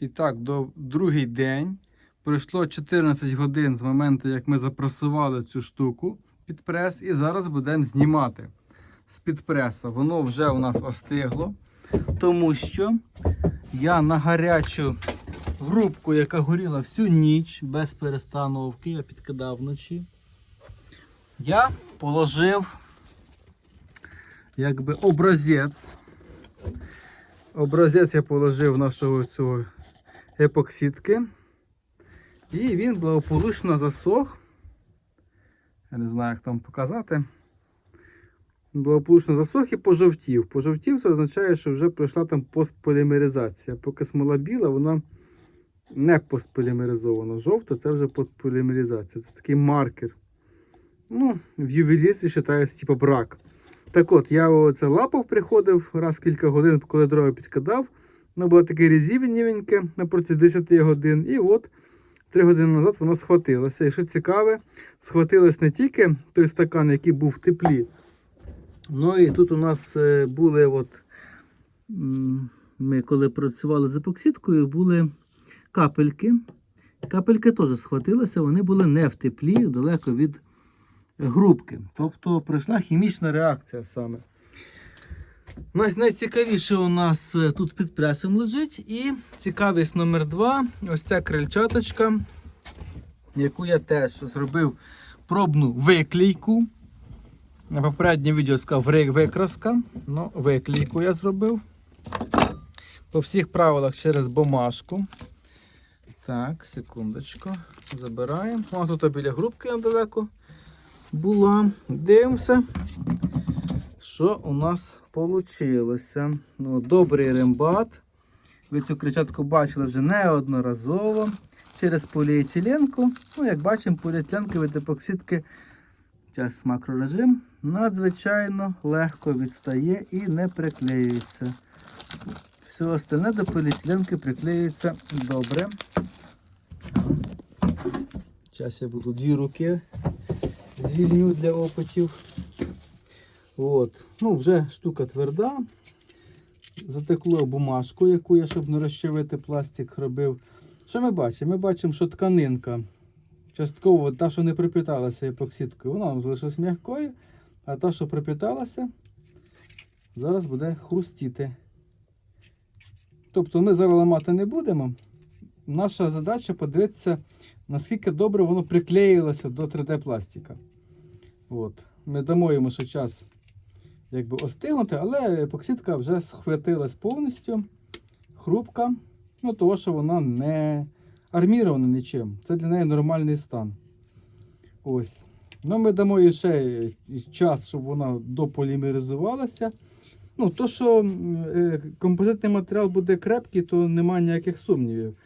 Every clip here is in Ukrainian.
І так, до другий день. Пройшло 14 годин з моменту, як ми запресували цю штуку під прес, і зараз будемо знімати з-під преса. Воно вже у нас остигло, тому що я на гарячу грубку, яка горіла всю ніч без перестановки, я підкидав вночі. Я положив якби образець. Образець я положив нашого цього епоксидки. І він благополучно засох. Я не знаю, як там показати. Благополучно засох і пожовтів. Пожовтів це означає, що вже пройшла там постполімеризація. Поки смола біла, вона не постполімеризована. Жовта це вже постполімеризація. Це такий маркер. Ну, в ювелірці вважається типу брак. Так от, я оце лапав, приходив раз в кілька годин, коли дрова підкидав. Воно було таке різівнівеньке на протязі 10 годин. І от 3 години назад воно схватилося. І що цікаве, схватилось не тільки той стакан, який був в теплі. Ну і тут у нас е, були, от, ми коли працювали з епоксидкою, були капельки. Капельки теж схватилися, вони були не в теплі, далеко від грубки. Тобто пройшла хімічна реакція саме. Найцікавіше у нас е, тут під пресом лежить. І цікавість номер два ось ця крильчаточка, яку я теж зробив пробну виклійку. На попереднє відео сказав викраска. Ну, виклійку я зробив. По всіх правилах через бумажку. Так, секундочку. Забираємо. О, тут біля грубки недалеко була. Дивимося, що у нас вийшло. Ну, добрий рембат. Ви цю кричатку бачили вже неодноразово. Через поліетиленку. Ну, як бачимо, поліетиленки від епоксидки час макрорежим надзвичайно легко відстає і не приклеюється. Все остальне до поліетиленки приклеюється добре. Зараз я буду дві руки звільню для опитів. От. Ну, вже штука тверда. Затекло бумажку, яку я, щоб не розчавити пластик, робив. Що ми бачимо? Ми бачимо, що тканинка частково та, що не припиталася епоксидкою, вона нам залишилась м'якою, а та, що припиталася, зараз буде хрустіти. Тобто ми зараз ламати не будемо. Наша задача подивитися, наскільки добре воно приклеїлося до 3D пластика. От. Ми дамо йому ще час якби остигнути, але епоксидка вже схватилась повністю, хрупка, ну того, що вона не армірована нічим. Це для неї нормальний стан. Ось. Ну, ми дамо їй ще час, щоб вона дополімеризувалася. Ну, то, що е, композитний матеріал буде крепкий, то немає ніяких сумнівів.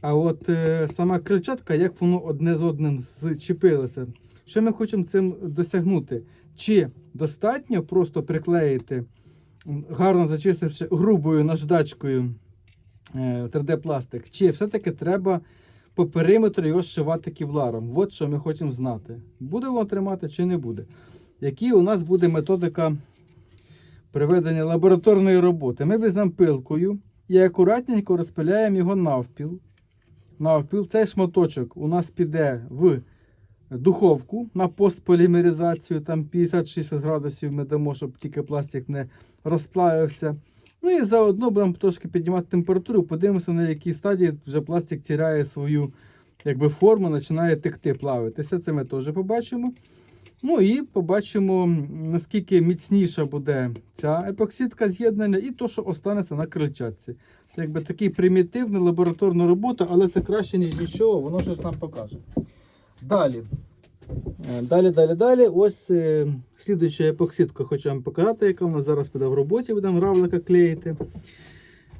А от е, сама крильчатка, як воно одне з одним зчепилося. Що ми хочемо цим досягнути? Чи достатньо просто приклеїти, гарно зачистивши грубою наждачкою е, 3D-пластик, чи все-таки треба по периметру його зшивати кевларом? От що ми хочемо знати. Буде воно тримати чи не буде. Які у нас буде методика проведення лабораторної роботи? Ми візьмемо пилкою і акуратненько розпиляємо його навпіл. Навпіл цей шматочок у нас піде в духовку на постполімеризацію, там 50-60 градусів ми дамо, щоб тільки пластик не розплавився. Ну і заодно будемо трошки піднімати температуру, подивимося, на якій стадії вже пластик тіряє свою якби, форму, починає текти, плавитися. Це ми теж побачимо. Ну і побачимо, наскільки міцніша буде ця епоксидка з'єднання і то, що останеться на крильчатці. Це якби такий примітивний лабораторна робота, але це краще, ніж нічого, воно щось нам покаже. Далі. Е, Далі, далі, далі. Ось е, слідуюча епоксидка хочу вам показати, яка нас зараз піде в роботі, будемо равлика клеїти.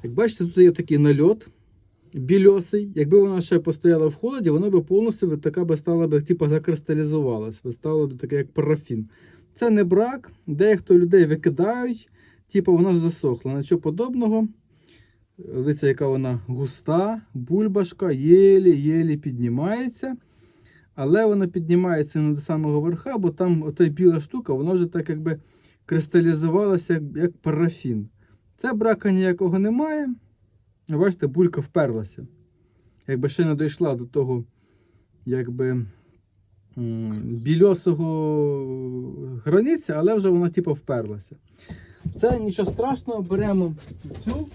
Як бачите, тут є такий нальот більосий. Якби вона ще постояла в холоді, вона б повністю би така би стала б, типу, закристалізувалась, би стала б таке, як парафін. Це не брак, дехто людей викидають, типу вона ж засохла. Нічого подобного. Дивіться, яка вона густа, бульбашка, єлі-єлі піднімається. Але вона піднімається не до самого верха, бо там ота біла штука, вона вже так якби кристалізувалася як, як парафін. Це брака ніякого немає. Бачите, булька вперлася. Якби ще не дійшла до того, якби більосого границя, але вже вона типу вперлася. Це нічого страшного, беремо цю,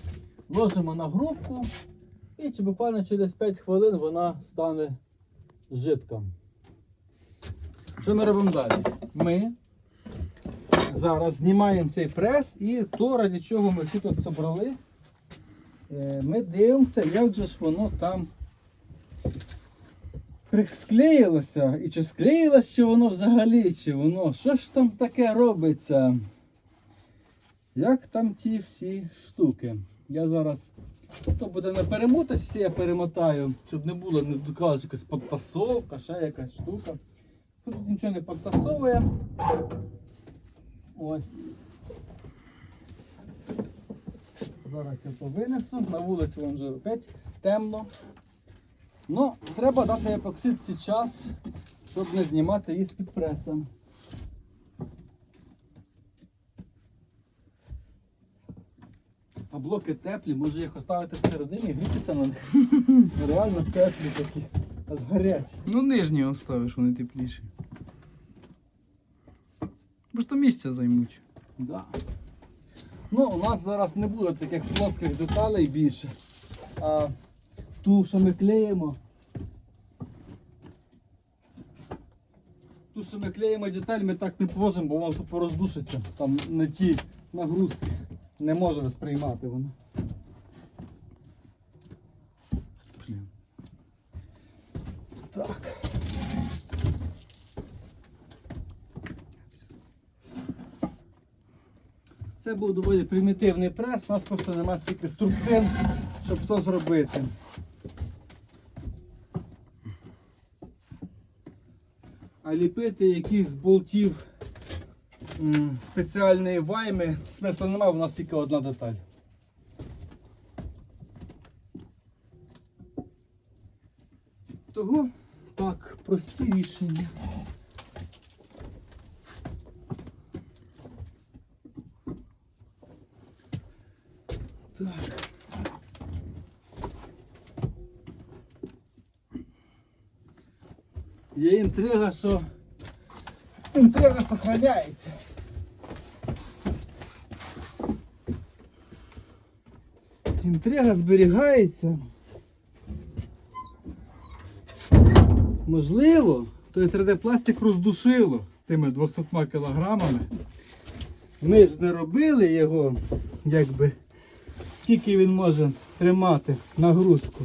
ложимо на грубку і буквально через 5 хвилин вона стане жидка. Що ми робимо далі? Ми зараз знімаємо цей прес і то, ради чого ми всі тут от зібрались, е, ми дивимося, як же ж воно там склеїлося. І чи склеїлось, чи воно взагалі, чи воно. Що ж там таке робиться? Як там ті всі штуки? Я зараз. То буде не перемотати, всі я перемотаю, щоб не було, не якась подтасовка, ще якась штука. Тут нічого не подтасовує. Ось. Зараз я то винесу. На вулиці вон вже опять темно. Ну, треба дати епоксидці час, щоб не знімати її з-під преса. А блоки теплі, може їх оставити всередині і грітися на них. Реально теплі такі, аж гарячі. Ну, нижні оставиш, вони тепліші. Бо ж то місця займуть. Да. Ну, у нас зараз не буде таких плоских деталей більше. А ту, що ми клеїмо. Ту, що ми клеїмо деталь, ми так не положимо, бо воно тупо роздушиться. Там не ті нагрузки. Не може сприймати воно. Так. Це був доволі примітивний прес, у нас просто немає стільки струбцин, щоб то зробити. А ліпити якісь болтів спеціальної вайми смисла немає, у нас тільки одна деталь. Того так, прості рішення. Так. Є інтрига, що інтрига сохраняється. Інтрига зберігається. Можливо, той 3D пластик роздушило тими 200 кілограмами. Ми ж не робили його, якби, скільки він може тримати нагрузку.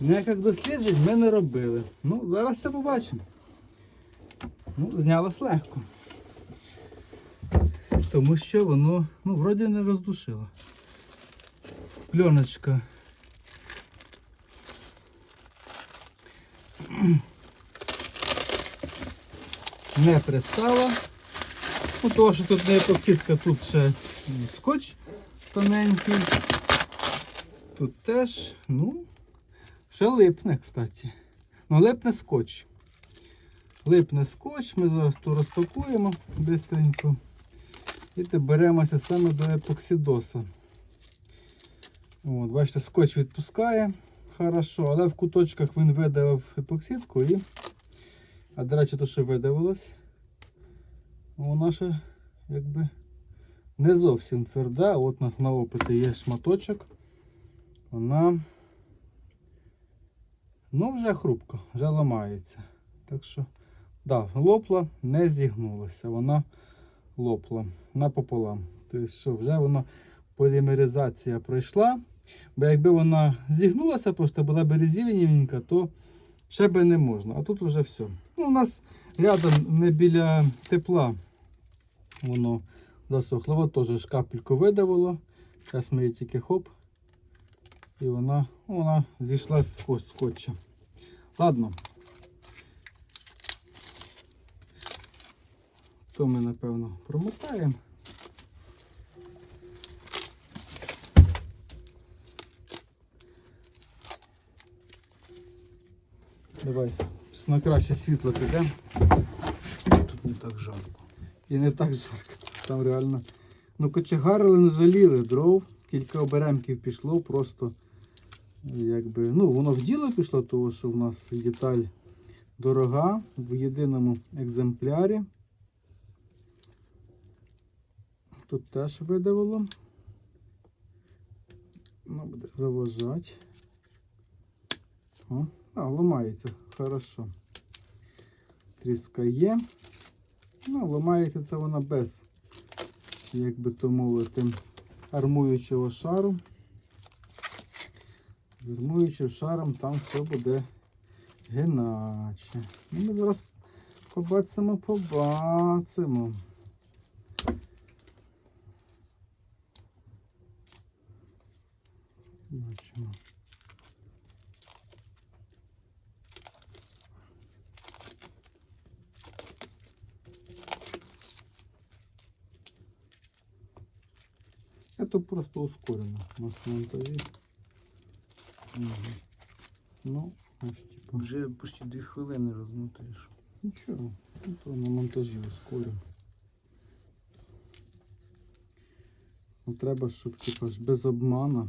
Ніяких досліджень ми не робили. Ну, зараз все побачимо. Ну, знялось легко. Тому що воно, ну, вроді не роздушило. Пленочка не пристала. Ну, того, що тут не епоксидка, тут ще скотч тоненький. Тут теж, ну, ще липне, кстати. Ну, липне скотч. Липне скотч, ми зараз тут розпакуємо бистренько. І беремося саме до епоксидоса. От, бачите, скотч відпускає хорошо, але в куточках він видавив епоксидку і. А до речі, то що видавилось. Вона ще якби не зовсім тверда. От у нас на опиті є шматочок. Вона ну вже хрупка, вже ламається. Так що, да, лопла, не зігнулася. Вона лопла напополам. Тобто, що вже вона полімеризація пройшла. Бо якби вона зігнулася, просто була б резинівенька, то ще би не можна. А тут вже все. Ну, у нас рядом не біля тепла воно засохло. От теж капельку видавило. Зараз ми її тільки хоп. І вона, вона зійшла з скотча. Ладно. То ми, напевно, промотаємо. Давай на краще світло підемо. Тут не так жарко. І не так жарко. Там реально. Ну, кочегарили, не жаліли дров. кілька оберемків пішло, просто якби, ну, воно в діло пішло, тому що в нас деталь дорога в єдиному екземплярі. Тут теж видавило. Воно буде заважати. О, а, ламається, хорошо. Тріска є. Ну, ламається це вона без, як би то мовити, армуючого шару. З армуючим шаром там все буде гиначе. Ну, ми зараз побачимо, побачимо. Бачимо. Это просто ускорено на монтажі. Мгм. Ну, аж типу. Вже почти 2 хвилини розмотаєш. Нічого, то на монтажі ускорю. Ну, треба, щоб типу, без обмана.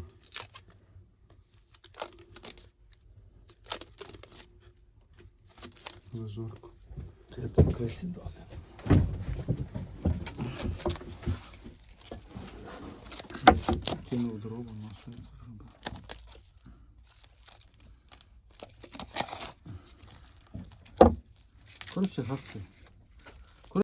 Але жарко. Це така сідати. Кинув дрова, на що я це зробив. Коротше, гаси.